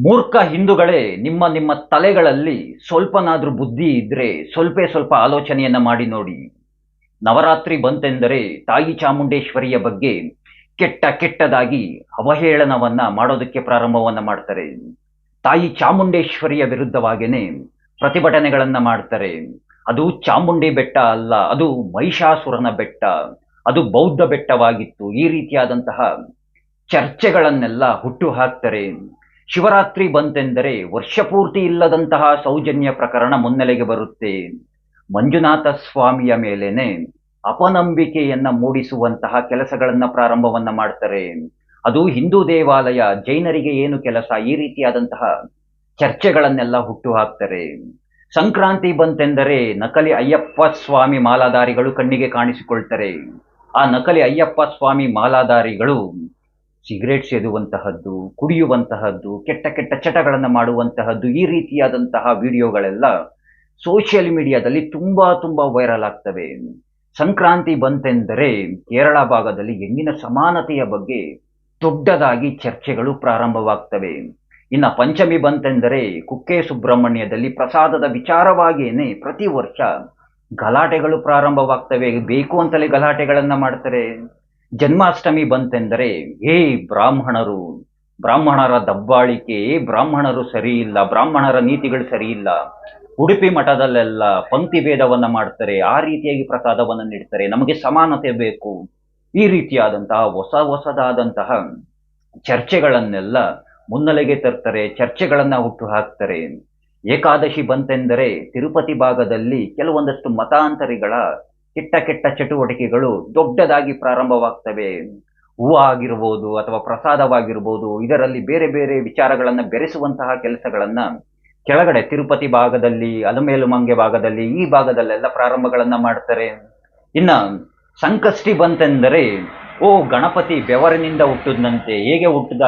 ಮೂರ್ಖ ಹಿಂದೂಗಳೇ, ನಿಮ್ಮ ನಿಮ್ಮ ತಲೆಗಳಲ್ಲಿ ಸ್ವಲ್ಪನಾದ್ರೂ ಬುದ್ಧಿ ಇದ್ರೆ ಸ್ವಲ್ಪ ಸ್ವಲ್ಪ ಆಲೋಚನೆಯನ್ನ ಮಾಡಿ ನೋಡಿ. ನವರಾತ್ರಿ ಬಂತೆಂದರೆ ತಾಯಿ ಚಾಮುಂಡೇಶ್ವರಿಯ ಬಗ್ಗೆ ಕೆಟ್ಟ ಕೆಟ್ಟದಾಗಿ ಅವಹೇಳನವನ್ನ ಮಾಡೋದಕ್ಕೆ ಪ್ರಾರಂಭವನ್ನ ಮಾಡ್ತಾರೆ. ತಾಯಿ ಚಾಮುಂಡೇಶ್ವರಿಯ ವಿರುದ್ಧವಾಗೇನೆ ಪ್ರತಿಭಟನೆಗಳನ್ನ ಮಾಡ್ತಾರೆ. ಅದು ಚಾಮುಂಡಿ ಬೆಟ್ಟ ಅಲ್ಲ, ಅದು ಮಹಿಷಾಸುರನ ಬೆಟ್ಟ, ಅದು ಬೌದ್ಧ ಬೆಟ್ಟವಾಗಿತ್ತು. ಈ ರೀತಿಯಾದಂತಹ ಚರ್ಚೆಗಳನ್ನೆಲ್ಲ ಹುಟ್ಟು ಹಾಕ್ತಾರೆ. ಶಿವರಾತ್ರಿ ಬಂತೆಂದರೆ ವರ್ಷಪೂರ್ತಿ ಇಲ್ಲದಂತಹ ಸೌಜನ್ಯ ಪ್ರಕರಣ ಮುನ್ನೆಲೆಗೆ ಬರುತ್ತೆ. ಮಂಜುನಾಥ ಸ್ವಾಮಿಯ ಮೇಲೇನೆ ಅಪನಂಬಿಕೆಯನ್ನ ಮೂಡಿಸುವಂತಹ ಕೆಲಸಗಳನ್ನ ಪ್ರಾರಂಭವನ್ನ ಮಾಡ್ತಾರೆ. ಅದು ಹಿಂದೂ ದೇವಾಲಯ, ಜೈನರಿಗೆ ಏನು ಕೆಲಸ, ಈ ರೀತಿಯಾದಂತಹ ಚರ್ಚೆಗಳನ್ನೆಲ್ಲ ಹುಟ್ಟು ಹಾಕ್ತಾರೆ. ಸಂಕ್ರಾಂತಿ ಬಂತೆಂದರೆ ನಕಲಿ ಅಯ್ಯಪ್ಪ ಸ್ವಾಮಿ ಮಾಲಾಧಾರಿಗಳು ಕಣ್ಣಿಗೆ ಕಾಣಿಸಿಕೊಳ್ತಾರೆ. ಆ ನಕಲಿ ಅಯ್ಯಪ್ಪ ಸ್ವಾಮಿ ಮಾಲಾಧಾರಿಗಳು ಸಿಗರೇಟ್ ಸೇದುವಂತಹದ್ದು ಕುಡಿಯುವಂತಹದ್ದು, ಕೆಟ್ಟ ಕೆಟ್ಟ ಚಟಗಳನ್ನು ಮಾಡುವಂತಹದ್ದು, ಈ ರೀತಿಯಾದಂತಹ ವಿಡಿಯೋಗಳೆಲ್ಲ ಸೋಷಿಯಲ್ ಮೀಡಿಯಾದಲ್ಲಿ ತುಂಬ ತುಂಬ ವೈರಲ್ ಆಗ್ತವೆ. ಸಂಕ್ರಾಂತಿ ಬಂತೆಂದರೆ ಕೇರಳ ಭಾಗದಲ್ಲಿ ಹೆಣ್ಣಿನ ಸಮಾನತೆಯ ಬಗ್ಗೆ ದೊಡ್ಡದಾಗಿ ಚರ್ಚೆಗಳು ಪ್ರಾರಂಭವಾಗ್ತವೆ. ಇನ್ನು ಪಂಚಮಿ ಬಂತೆಂದರೆ ಕುಕ್ಕೆ ಸುಬ್ರಹ್ಮಣ್ಯದಲ್ಲಿ ಪ್ರಸಾದದ ವಿಚಾರವಾಗಿಯೇ ಪ್ರತಿ ವರ್ಷ ಗಲಾಟೆಗಳು ಪ್ರಾರಂಭವಾಗ್ತವೆ. ಬೇಕು ಅಂತಲೇ ಗಲಾಟೆಗಳನ್ನು ಮಾಡ್ತಾರೆ. ಜನ್ಮಾಷ್ಟಮಿ ಬಂತೆಂದರೆ, ಹೇ ಬ್ರಾಹ್ಮಣರು, ಬ್ರಾಹ್ಮಣರ ದಬ್ಬಾಳಿಕೆ ಬ್ರಾಹ್ಮಣರು ಸರಿ ಇಲ್ಲ ಬ್ರಾಹ್ಮಣರ ನೀತಿಗಳು ಸರಿ ಇಲ್ಲ ಉಡುಪಿ ಮಠದಲ್ಲೆಲ್ಲ ಪಂಕ್ತಿ ಭೇದವನ್ನ ಮಾಡ್ತಾರೆ, ಆ ರೀತಿಯಾಗಿ ಪ್ರಸಾದವನ್ನ ನೀಡ್ತಾರೆ, ನಮಗೆ ಸಮಾನತೆ ಬೇಕು. ಈ ರೀತಿಯಾದಂತಹ ಹೊಸ ಹೊಸದಾದಂತಹ ಚರ್ಚೆಗಳನ್ನೆಲ್ಲ ಮುನ್ನೆಲೆಗೆ ತರ್ತಾರೆ, ಚರ್ಚೆಗಳನ್ನ ಹುಟ್ಟು ಹಾಕ್ತಾರೆ. ಏಕಾದಶಿ ಬಂತೆಂದರೆ, ತಿರುಪತಿ ಭಾಗದಲ್ಲಿ ಕೆಲವೊಂದಷ್ಟು ಮತಾಂತರಿಗಳ ಕೆಟ್ಟ ಕೆಟ್ಟ ಚಟುವಟಿಕೆಗಳು ದೊಡ್ಡದಾಗಿ ಪ್ರಾರಂಭವಾಗ್ತವೆ. ಹೂವು ಆಗಿರ್ಬೋದು ಅಥವಾ ಪ್ರಸಾದವಾಗಿರ್ಬೋದು, ಇದರಲ್ಲಿ ಬೇರೆ ಬೇರೆ ವಿಚಾರಗಳನ್ನು ಬೆರೆಸುವಂತಹ ಕೆಲಸಗಳನ್ನು ಕೆಳಗಡೆ ತಿರುಪತಿ ಭಾಗದಲ್ಲಿ, ಅಲಮೇಲುಮಂಗೆ ಭಾಗದಲ್ಲಿ, ಈ ಭಾಗದಲ್ಲೆಲ್ಲ ಪ್ರಾರಂಭಗಳನ್ನು ಮಾಡ್ತಾರೆ. ಇನ್ನ ಸಂಕಷ್ಟಿ ಬಂತೆಂದರೆ, ಓ ಗಣಪತಿ ಬೆವರಿನಿಂದ ಹುಟ್ಟಿದಂತೆ ಹೇಗೆ ಹುಟ್ಟಿದ?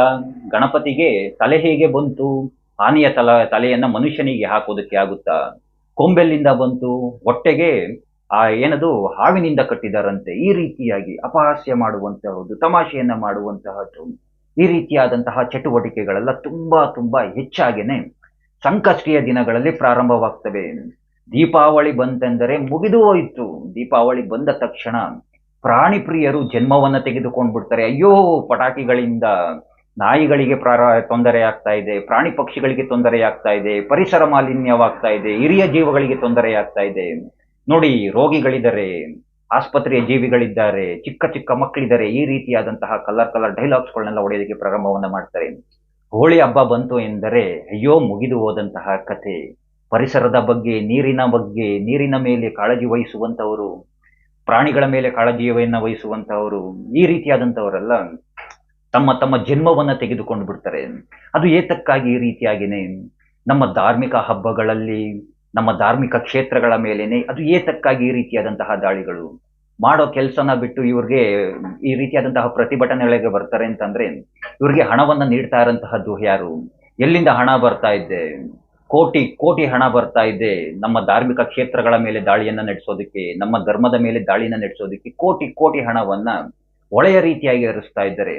ಗಣಪತಿಗೆ ತಲೆ ಹೇಗೆ ಬಂತು? ಆನೆಯ ತಲ, ತಲೆಯನ್ನು ಮನುಷ್ಯನಿಗೆ ಹಾಕೋದಕ್ಕೆ ಆಗುತ್ತಾ? ಕೊಂಬೆಲ್ಲಿಂದ ಬಂತು? ಹೊಟ್ಟೆಗೆ ಆ ಏನದು ಹಾವಿನಿಂದ ಕಟ್ಟಿದಾರಂತೆ ಈ ರೀತಿಯಾಗಿ ಅಪಹಾಸ್ಯ ಮಾಡುವಂತಹದ್ದು, ತಮಾಷೆಯನ್ನ ಮಾಡುವಂತಹದ್ದು, ಈ ರೀತಿಯಾದಂತಹ ಚಟುವಟಿಕೆಗಳೆಲ್ಲ ತುಂಬಾ ತುಂಬಾ ಹೆಚ್ಚಾಗೇನೆ ಸಂಕಷ್ಟಿಯ ದಿನಗಳಲ್ಲಿ ಪ್ರಾರಂಭವಾಗ್ತವೆ. ದೀಪಾವಳಿ ಬಂತೆಂದರೆ ಮುಗಿದು ಹೋಯಿತು. ದೀಪಾವಳಿ ಬಂದ ತಕ್ಷಣ ಪ್ರಾಣಿ ಪ್ರಿಯರು ಜನ್ಮವನ್ನ ತೆಗೆದುಕೊಂಡು ಬಿಡ್ತಾರೆ ಅಯ್ಯೋ, ಪಟಾಕಿಗಳಿಂದ ನಾಯಿಗಳಿಗೆ ಪ್ರಾರ, ತೊಂದರೆ ಆಗ್ತಾ ಇದೆ, ಪ್ರಾಣಿ ಪಕ್ಷಿಗಳಿಗೆ ತೊಂದರೆ ಆಗ್ತಾ ಇದೆ, ಪರಿಸರ ಮಾಲಿನ್ಯವಾಗ್ತಾ ಇದೆ, ಹಿರಿಯ ಜೀವಗಳಿಗೆ ತೊಂದರೆ ಆಗ್ತಾ ಇದೆ. ನೋಡಿ ರೋಗಿಗಳಿದ್ದಾರೆ ಆಸ್ಪತ್ರೆಯ ಜೀವಿಗಳಿದ್ದಾರೆ, ಚಿಕ್ಕ ಚಿಕ್ಕ ಮಕ್ಕಳಿದ್ದಾರೆ ಈ ರೀತಿಯಾದಂತಹ ಕಲರ್ ಕಲರ್ ಡೈಲಾಗ್ಸ್ಗಳನ್ನೆಲ್ಲ ಹೊಡೆಯೋದಕ್ಕೆ ಪ್ರಾರಂಭವನ್ನ ಮಾಡ್ತಾರೆ. ಹೋಳಿ ಹಬ್ಬ ಬಂತು ಎಂದರೆ, ಅಯ್ಯೋ, ಮುಗಿದು ಹೋದಂತಹ ಕತೆ ಪರಿಸರದ ಬಗ್ಗೆ, ನೀರಿನ ಬಗ್ಗೆ, ನೀರಿನ ಮೇಲೆ ಕಾಳಜಿ ವಹಿಸುವಂತವರು ಪ್ರಾಣಿಗಳ ಮೇಲೆ ಕಾಳಜಿಯನ್ನು ವಹಿಸುವಂತವರು ಈ ರೀತಿಯಾದಂಥವರೆಲ್ಲ ತಮ್ಮ ತಮ್ಮ ಜನ್ಮವನ್ನ ತೆಗೆದುಕೊಂಡು ಬಿಡ್ತಾರೆ. ಅದು ಏತಕ್ಕಾಗಿ ಈ ರೀತಿಯಾಗಿನೇ? ನಮ್ಮ ಧಾರ್ಮಿಕ ಹಬ್ಬಗಳಲ್ಲಿ ನಮ್ಮ ಧಾರ್ಮಿಕ ಕ್ಷೇತ್ರಗಳ ಮೇಲೇನೆ ಅದು ಏತಕ್ಕಾಗಿ ಈ ರೀತಿಯಾದಂತಹ ದಾಳಿಗಳು? ಮಾಡೋ ಕೆಲಸನ ಬಿಟ್ಟು ಇವ್ರಿಗೆ ಈ ರೀತಿಯಾದಂತಹ ಪ್ರತಿಭಟನೆಗಳಿಗೆ ಬರ್ತಾರೆ ಅಂತಂದ್ರೆ, ಇವ್ರಿಗೆ ಹಣವನ್ನ ನೀಡ್ತಾ ಇರೋಂತಹದ್ದು ಯಾರು? ಎಲ್ಲಿಂದ ಹಣ ಬರ್ತಾ ಇದೆ? ಕೋಟಿ ಕೋಟಿ ಹಣ ಬರ್ತಾ ಇದೆ. ನಮ್ಮ ಧಾರ್ಮಿಕ ಕ್ಷೇತ್ರಗಳ ಮೇಲೆ ದಾಳಿಯನ್ನ ನಡೆಸೋದಕ್ಕೆ, ನಮ್ಮ ಧರ್ಮದ ಮೇಲೆ ದಾಳಿಯನ್ನ ನಡೆಸೋದಕ್ಕೆ ಕೋಟಿ ಕೋಟಿ ಹಣವನ್ನ ಒಳೆಯ ರೀತಿಯಾಗಿ ಹರಿಸ್ತಾ ಇದ್ದಾರೆ.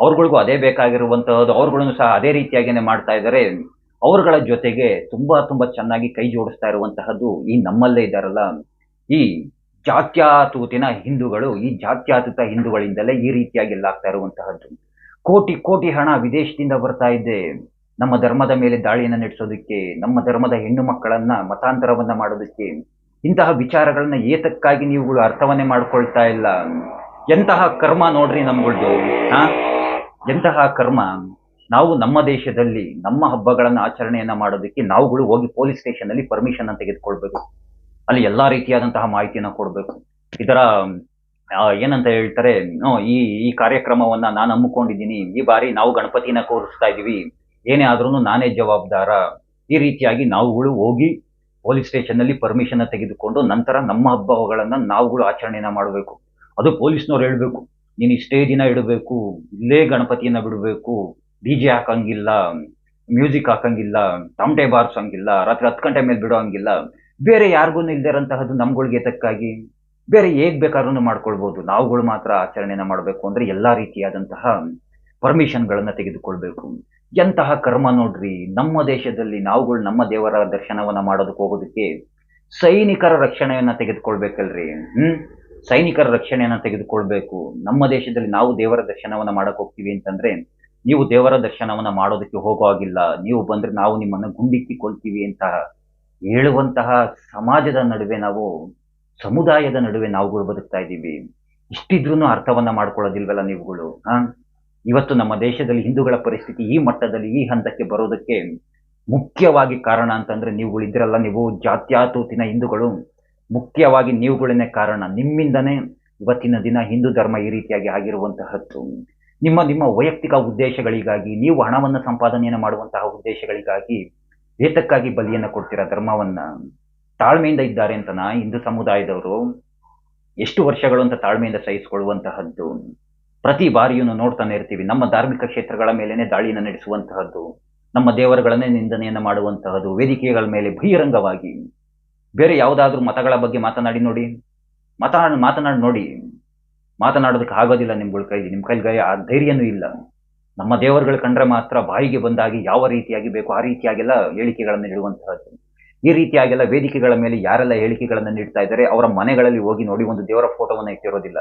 ಅವ್ರಗಳಿಗೂ ಅದೇ ಬೇಕಾಗಿರುವಂತಹದ್ದು ಅವ್ರಗಳನ್ನು ಸಹ ಅದೇ ರೀತಿಯಾಗಿನೇ ಮಾಡ್ತಾ ಇದ್ದಾರೆ. ಅವರುಗಳ ಜೊತೆಗೆ ತುಂಬಾ ತುಂಬಾ ಚೆನ್ನಾಗಿ ಕೈ ಜೋಡಿಸ್ತಾ ಇರುವಂತಹದ್ದು ಈ ನಮ್ಮಲ್ಲೇ ಇದ್ದಾರಲ್ಲ. ಈ ಜಾತ್ಯಾತೂತಿನ ಹಿಂದೂಗಳು, ಈ ಜಾತ್ಯಾತೀತ ಹಿಂದೂಗಳಿಂದಲೇ ಈ ರೀತಿಯಾಗಿ ಎಲ್ಲ ಆಗ್ತಾ ಇರುವಂತಹದ್ದು. ಕೋಟಿ ಕೋಟಿ ಹಣ ವಿದೇಶದಿಂದ ಬರ್ತಾ ಇದೆ. ನಮ್ಮ ಧರ್ಮದ ಮೇಲೆ ದಾಳಿಯನ್ನ ನಡೆಸೋದಕ್ಕೆ, ನಮ್ಮ ಧರ್ಮದ ಹೆಣ್ಣು ಮಕ್ಕಳನ್ನ ಮತಾಂತರವನ್ನ ಮಾಡೋದಕ್ಕೆ ಇಂತಹ ವಿಚಾರಗಳನ್ನ ಏತಕ್ಕಾಗಿ ನೀವುಗಳು ಅರ್ಥವನ್ನೇ ಮಾಡ್ಕೊಳ್ತಾ ಇಲ್ಲ. ಎಂತಹ ಕರ್ಮ ನೋಡ್ರಿ ನಮ್ಗಳ್ದು, ಹಾ? ಎಂತಹ ಕರ್ಮ? ನಾವು ನಮ್ಮ ದೇಶದಲ್ಲಿ ನಮ್ಮ ಹಬ್ಬಗಳನ್ನ ಆಚರಣೆಯನ್ನ ಮಾಡೋದಕ್ಕೆ ನಾವುಗಳು ಹೋಗಿ ಪೊಲೀಸ್ ಸ್ಟೇಷನ್ ಅಲ್ಲಿ ಪರ್ಮಿಷನ್ ಅನ್ನು ತೆಗೆದುಕೊಳ್ಬೇಕು. ಅಲ್ಲಿ ಎಲ್ಲಾ ರೀತಿಯಾದಂತಹ ಮಾಹಿತಿಯನ್ನ ಕೊಡ್ಬೇಕು. ಇದರ ಏನಂತ ಹೇಳ್ತಾರೆ ಈ ಈ ಕಾರ್ಯಕ್ರಮವನ್ನ ನಾನು ಹಮ್ಮಿಕೊಂಡಿದ್ದೀನಿ. ಈ ಬಾರಿ ನಾವು ಗಣಪತಿನ ಕೂರಿಸ್ತಾ ಇದೀವಿ. ಏನೇ ಆದ್ರೂ ನಾನೇ ಜವಾಬ್ದಾರ. ಈ ರೀತಿಯಾಗಿ ನಾವುಗಳು ಹೋಗಿ ಪೊಲೀಸ್ ಸ್ಟೇಷನ್ ಅಲ್ಲಿ ಪರ್ಮಿಷನ್ ತೆಗೆದುಕೊಂಡು ನಂತರ ನಮ್ಮ ಹಬ್ಬಗಳನ್ನ ನಾವುಗಳು ಆಚರಣೆಯನ್ನ ಮಾಡಬೇಕು. ಅದು ಪೊಲೀಸ್ನವ್ರು ಹೇಳ್ಬೇಕು. ನೀನು ಇಷ್ಟೇ ದಿನ ಇಡಬೇಕು. ಇಲ್ಲೇ ಗಣಪತಿಯನ್ನ ಬಿಡಬೇಕು. ಡಿ ಜೆ ಹಾಕಂಗಿಲ್ಲ ಮ್ಯೂಸಿಕ್ ಹಾಕಂಗಿಲ್ಲ ತಮಟೆ ಬಾರಿಸಂಗಿಲ್ಲ ರಾತ್ರಿ ಹತ್ತು ಗಂಟೆ ಮೇಲೆ ಬಿಡೋ ಹಂಗಿಲ್ಲ. ಬೇರೆ ಯಾರಿಗೂ ಇಲ್ದಿರಂತಹದ್ದು ನಮ್ಗಳಿಗೆ ತಕ್ಕಾಗಿ ಬೇರೆ ಹೇಗ್ ಬೇಕಾದ್ರೂ ಮಾಡ್ಕೊಳ್ಬಹುದು ನಾವುಗಳು ಮಾತ್ರ ಆಚರಣೆನ ಮಾಡಬೇಕು ಅಂದ್ರೆ ಎಲ್ಲಾ ರೀತಿಯಾದಂತಹ ಪರ್ಮಿಷನ್ಗಳನ್ನ ತೆಗೆದುಕೊಳ್ಬೇಕು. ಎಂತಹ ಕರ್ಮ ನೋಡ್ರಿ, ನಮ್ಮ ದೇಶದಲ್ಲಿ ನಾವುಗಳು ನಮ್ಮ ದೇವರ ದರ್ಶನವನ್ನ ಮಾಡೋದಕ್ಕೆ ಹೋಗೋದಕ್ಕೆ ಸೈನಿಕರ ರಕ್ಷಣೆಯನ್ನ ತೆಗೆದುಕೊಳ್ಬೇಕಲ್ರಿ, ಹ್ಮ್? ಸೈನಿಕರ ರಕ್ಷಣೆಯನ್ನ ತೆಗೆದುಕೊಳ್ಬೇಕು. ನಮ್ಮ ದೇಶದಲ್ಲಿ ನಾವು ದೇವರ ದರ್ಶನವನ್ನ ಮಾಡಕ್ ಹೋಗ್ತೀವಿ ಅಂತಂದ್ರೆ ನೀವು ದೇವರ ದರ್ಶನವನ್ನ ಮಾಡೋದಕ್ಕೆ ಹೋಗೋ ಹಾಗಿಲ್ಲ. ನೀವು ಬಂದ್ರೆ ನಾವು ನಿಮ್ಮನ್ನ ಗುಂಡಿಕ್ಕಿ ಕೊಲ್ತೀವಿ ಅಂತ ಹೇಳುವಂತಹ ಸಮಾಜದ ನಡುವೆ ನಾವು, ಸಮುದಾಯದ ನಡುವೆ ನಾವುಗಳು ಬದುಕ್ತಾ ಇದ್ದೀವಿ. ಇಷ್ಟಿದ್ರೂ ಅರ್ಥವನ್ನ ಮಾಡ್ಕೊಳ್ಳೋದಿಲ್ವಲ್ಲ ನೀವುಗಳು ಇವತ್ತು ನಮ್ಮ ದೇಶದಲ್ಲಿ ಹಿಂದೂಗಳ ಪರಿಸ್ಥಿತಿ ಈ ಮಟ್ಟದಲ್ಲಿ ಈ ಹಂತಕ್ಕೆ ಬರೋದಕ್ಕೆ ಮುಖ್ಯವಾಗಿ ಕಾರಣ ಅಂತಂದ್ರೆ ನೀವುಗಳು ಇದ್ರಲ್ಲ ನೀವು ಜಾತ್ಯಾತೂತಿನ ಹಿಂದೂಗಳು. ಮುಖ್ಯವಾಗಿ ನೀವುಗಳನ್ನೇ ಕಾರಣ. ನಿಮ್ಮಿಂದನೇ ಇವತ್ತಿನ ದಿನ ಹಿಂದೂ ಧರ್ಮ ಈ ರೀತಿಯಾಗಿ ಆಗಿರುವಂತಹದ್ದು. ನಿಮ್ಮ ನಿಮ್ಮ ವೈಯಕ್ತಿಕ ಉದ್ದೇಶಗಳಿಗಾಗಿ, ನೀವು ಹಣವನ್ನು ಸಂಪಾದನೆಯನ್ನು ಮಾಡುವಂತಹ ಉದ್ದೇಶಗಳಿಗಾಗಿ ಏತಕ್ಕಾಗಿ ಬಲಿಯನ್ನು ಕೊಡ್ತೀರಾ, ಧರ್ಮವನ್ನ? ತಾಳ್ಮೆಯಿಂದ ಇದ್ದಾರೆ ಅಂತ ನಾ, ಹಿಂದೂ ಸಮುದಾಯದವರು ಎಷ್ಟು ವರ್ಷಗಳು ಅಂತ ತಾಳ್ಮೆಯಿಂದ ಸಹಿಸಿಕೊಳ್ಳುವಂತಹದ್ದು, ಪ್ರತಿ ಬಾರಿಯೂ ನೋಡ್ತಾನೆ ಇರ್ತೀವಿ, ನಮ್ಮ ಧಾರ್ಮಿಕ ಕ್ಷೇತ್ರಗಳ ಮೇಲೇನೆ ದಾಳಿಯನ್ನು ನಡೆಸುವಂತಹದ್ದು, ನಮ್ಮ ದೇವರುಗಳನ್ನೇ ನಿಂದನೆಯನ್ನು ಮಾಡುವಂತಹದ್ದು, ವೇದಿಕೆಗಳ ಮೇಲೆ ಬಹಿರಂಗವಾಗಿ, ಬೇರೆ ಯಾವುದಾದ್ರೂ ಮತಗಳ ಬಗ್ಗೆ ಮಾತನಾಡಿ ನೋಡಿ ಮತ ಮಾತನಾಡಿ ನೋಡಿ. ಮಾತನಾಡೋದಕ್ಕೆ ಆಗೋದಿಲ್ಲ ನಿಮ್ಗಳ ಕೈಗೆ ನಿಮ್ಮ ಕೈಲಿ ಆ ಧೈರ್ಯನೂ ಇಲ್ಲ. ನಮ್ಮ ದೇವರುಗಳು ಕಂಡ್ರೆ ಮಾತ್ರ ಬಾಯಿಗೆ ಬಂದಾಗಿ ಯಾವ ರೀತಿಯಾಗಿ ಬೇಕು ಆ ರೀತಿಯಾಗೆಲ್ಲ ಹೇಳಿಕೆಗಳನ್ನು ನೀಡುವಂತಹದ್ದು ಈ ರೀತಿಯಾಗೆಲ್ಲ ವೇದಿಕೆಗಳ ಮೇಲೆ ಯಾರೆಲ್ಲ ಹೇಳಿಕೆಗಳನ್ನು ನೀಡ್ತಾ ಇದ್ದಾರೆ, ಅವರ ಮನೆಗಳಲ್ಲಿ ಹೋಗಿ ನೋಡಿ ಒಂದು ದೇವರ ಫೋಟೋವನ್ನು ಇಟ್ಟಿರೋದಿಲ್ಲ.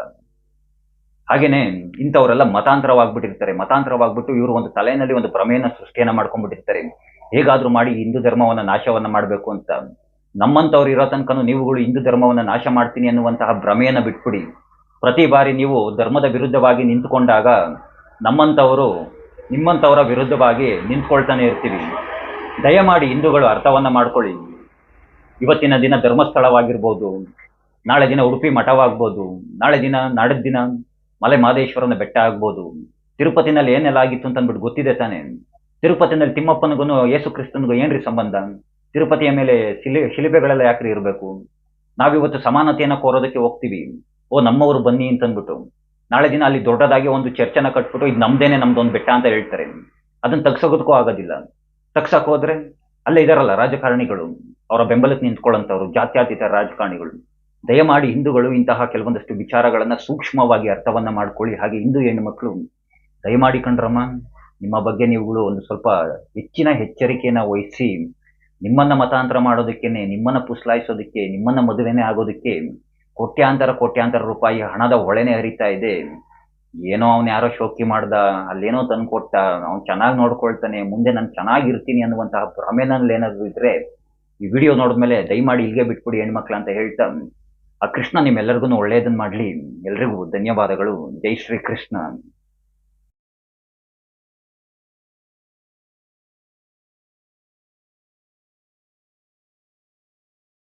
ಹಾಗೇನೆ ಇಂಥವರೆಲ್ಲ ಮತಾಂತರವಾಗ್ಬಿಟ್ಟಿರ್ತಾರೆ. ಮತಾಂತರವಾಗ್ಬಿಟ್ಟು ಇವರು ಒಂದು ತಲೆಯಲ್ಲಿ ಒಂದು ಭ್ರಮೆಯನ್ನು ಸೃಷ್ಟಿಯನ್ನ ಮಾಡ್ಕೊಂಡ್ಬಿಟ್ಟಿರ್ತಾರೆ. ಹೇಗಾದ್ರೂ ಮಾಡಿ ಹಿಂದೂ ಧರ್ಮವನ್ನ ನಾಶವನ್ನ ಮಾಡಬೇಕು ಅಂತ. ನಮ್ಮಂತವ್ರು ಇರೋ ತನಕನೂ ನೀವುಗಳು ಹಿಂದೂ ಧರ್ಮವನ್ನ ನಾಶ ಮಾಡ್ತೀನಿ ಅನ್ನುವಂತಹ ಭ್ರಮೆಯನ್ನ ಬಿಟ್ಬಿಡಿ. ಪ್ರತಿ ಬಾರಿ ನೀವು ಧರ್ಮದ ವಿರುದ್ಧವಾಗಿ ನಿಂತುಕೊಂಡಾಗ ನಮ್ಮಂಥವರು, ನಿಮ್ಮಂಥವರ ವಿರುದ್ಧವಾಗಿ ನಿಂತ್ಕೊಳ್ತಾನೆ ಇರ್ತೀವಿ. ದಯಮಾಡಿ ಹಿಂದೂಗಳು ಅರ್ಥವನ್ನ ಮಾಡ್ಕೊಳ್ಳಿ. ಇವತ್ತಿನ ದಿನ ಧರ್ಮಸ್ಥಳವಾಗಿರ್ಬೋದು, ನಾಳೆ ದಿನ ಉಡುಪಿ ಮಠವಾಗ್ಬೋದು, ನಾಳೆ ದಿನ ನಾಡಿದ ದಿನ ಮಲೆ ಮಹದೇಶ್ವರನ ಬೆಟ್ಟ ಆಗ್ಬೋದು. ತಿರುಪತಿನಲ್ಲಿ ಏನೆಲ್ಲ ಆಗಿತ್ತು ಅಂತ ಅಂದ್ಬಿಟ್ಟು ಗೊತ್ತಿದೆ ತಾನೆ? ತಿರುಪತಿನಲ್ಲಿ ತಿಮ್ಮಪ್ಪನಿಗೂ ಯೇಸು ಕ್ರಿಸ್ತನಿಗೂ ಏನ್ರಿ ಸಂಬಂಧ? ತಿರುಪತಿಯ ಮೇಲೆ ಶಿಲೆ, ಶಿಲಿಬೆಗಳೆಲ್ಲ ಯಾಕ್ರಿ ಇರಬೇಕು? ನಾವಿವತ್ತು ಸಮಾನತೆಯನ್ನು ಕೋರೋದಕ್ಕೆ ಹೋಗ್ತೀವಿ. ಓ, ನಮ್ಮವರು ಬನ್ನಿ ಅಂತ ಅಂದ್ಬಿಟ್ಟು ನಾಳೆ ದಿನ ಅಲ್ಲಿ ದೊಡ್ಡದಾಗಿ ಒಂದು ಚರ್ಚನ ಕಟ್ಬಿಟ್ಟು, ಇದು ನಮ್ದೇನೆ ನಮ್ದೊಂದು ಬೆಟ್ಟ ಅಂತ ಹೇಳ್ತಾರೆ. ಅದನ್ನ ತಗ್ಸೋದಕ್ಕೂ ಆಗೋದಿಲ್ಲ. ತಗ್ಸಕ್ ಹೋದ್ರೆ ಅಲ್ಲೇ ಇದಾರಲ್ಲ ರಾಜಕಾರಣಿಗಳು, ಅವರ ಬೆಂಬಲಕ್ಕೆ ನಿಂತ್ಕೊಳ್ಳೋಂಥವ್ರು ಜಾತ್ಯಾತೀತ ರಾಜಕಾರಣಿಗಳು. ದಯಮಾಡಿ ಹಿಂದೂಗಳು ಇಂತಹ ಕೆಲವೊಂದಷ್ಟು ವಿಚಾರಗಳನ್ನ ಸೂಕ್ಷ್ಮವಾಗಿ ಅರ್ಥವನ್ನ ಮಾಡ್ಕೊಳ್ಳಿ. ಹಾಗೆ ಹಿಂದೂ ಹೆಣ್ಣು ಮಕ್ಕಳು ದಯಮಾಡಿ ಕಂಡ್ರಮ್ಮ ನಿಮ್ಮ ಬಗ್ಗೆ ನೀವುಗಳು ಒಂದು ಸ್ವಲ್ಪ ಹೆಚ್ಚಿನ ಎಚ್ಚರಿಕೆಯನ್ನ ವಹಿಸಿ, ನಿಮ್ಮನ್ನ ಮತಾಂತರ ಮಾಡೋದಕ್ಕೇನೆ, ನಿಮ್ಮನ್ನ ಪುಸ್ಲಾಯಿಸೋದಕ್ಕೆ, ನಿಮ್ಮನ್ನ ಮದುವೆನೆ ಆಗೋದಕ್ಕೆ ಕೋಟ್ಯಾಂತರ ಕೋಟ್ಯಾಂತರ ರೂಪಾಯಿ ಹಣದ ಹೊಳೆನೆ ಹರಿತಾ ಇದೆ. ಏನೋ ಅವನು ಯಾರೋ ಶೋಕಿ ಮಾಡ್ದ, ಅಲ್ಲೇನೋ ತಂದು ಕೊಟ್ಟ, ಅವ್ನು ಚೆನ್ನಾಗಿ ನೋಡ್ಕೊಳ್ತಾನೆ, ಮುಂದೆ ನಾನು ಚೆನ್ನಾಗಿರ್ತೀನಿ ಅನ್ನುವಂತಹ ಭ್ರಮೆನಲ್ಲಿ ಏನಾದ್ರು ಇದ್ರೆ ಈ ವಿಡಿಯೋ ನೋಡಿದ್ಮೇಲೆ ದಯಮಾಡಿ ಇಲ್ಲಿಗೆ ಬಿಟ್ಬಿಡಿ ಹೆಣ್ಮಕ್ಳು ಅಂತ ಹೇಳ್ತಾ, ಆ ಕೃಷ್ಣ ನಿಮ್ಮೆಲ್ಲರಿಗೂ ಒಳ್ಳೆಯದನ್ನ ಮಾಡಲಿ. ಎಲ್ರಿಗೂ ಧನ್ಯವಾದಗಳು. ಜೈ ಶ್ರೀ ಕೃಷ್ಣ.